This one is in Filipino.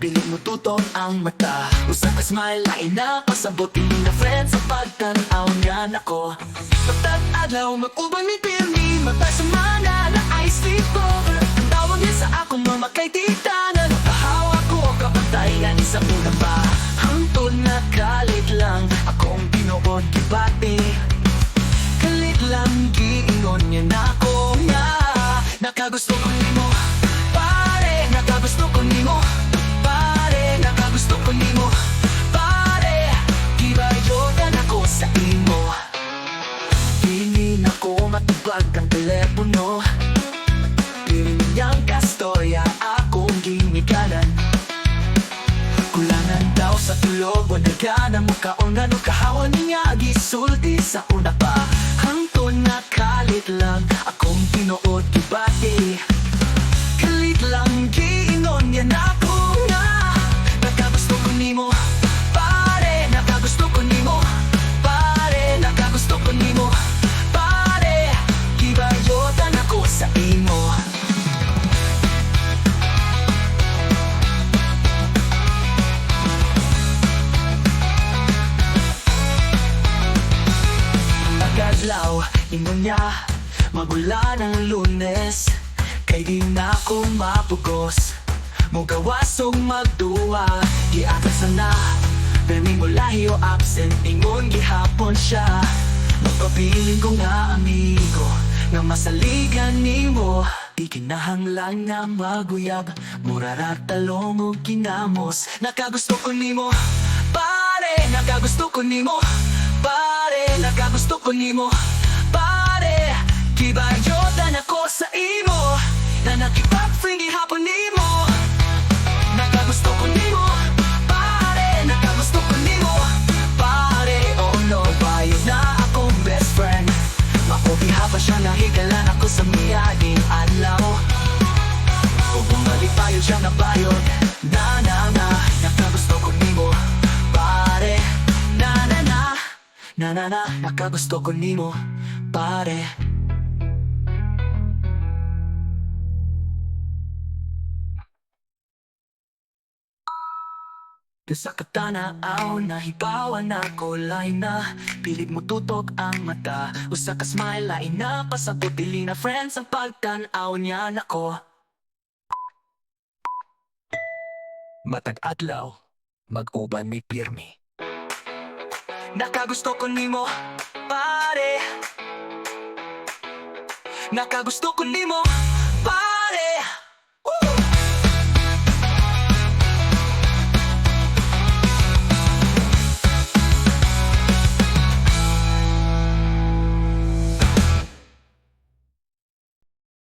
Pilit mo tutok ang mata. Usap ka smile, lain na Pasabutin na friends Sa pagtanaw niya. Nako Pagtat adlaw, mag-ubang ni Pirmi. Matay sa mana na tea ko Ang tawag niya sa akong mga kaititanan Makahawa ko kapatayan sa una pa Hangtod na kalit lang Akong pinood kibati Kalit lang giingon niya na ako. Nga Nakagusto ko nimo ko matubag ang telepono. Piling niyang kastorya akong ginikanan. Kulangan daw sa tulog Wala ka na mukhaon Ano kahawan niya Gisulti sa una pa Niya Magula ng lunes Kay di na ako mapugos. Mugawas og magduwa Di ata sana Permi mo lahi o absent Ingon gihapon siya. Magpabiling ko nga amigo Nga masaligan nimo Di kinahanglan nga maguyab Murarat talong o kinamos. Nakagusto ko nimo Pare, nakagusto ko nimo Pare, nakagusto ko nimo Pare, kibayodan ako sa imo Na nakipag-fringy hapon nimo. Nakagusto ko nimo Pare, nakagusto ko nimo. Pare, oh no, bayod na akong best friend? Makubiha pa siya nahigalan ako sa miyaging adlaw Kung bumalik tayo siya na bayod Na na na, nakagusto ko nimo. Pare, na na na Na na ko nimo. Pare Sa katanaaw na hibawan na kulay na Pilit mo tutok ang mata Usa ka smile lain na Pasabot. Dili na friends ang pagtanaw niya nako. Matag adlaw Mag-uban may pirmi. Nakagusto ko nimo Pare. Nakagusto ko nimo Pare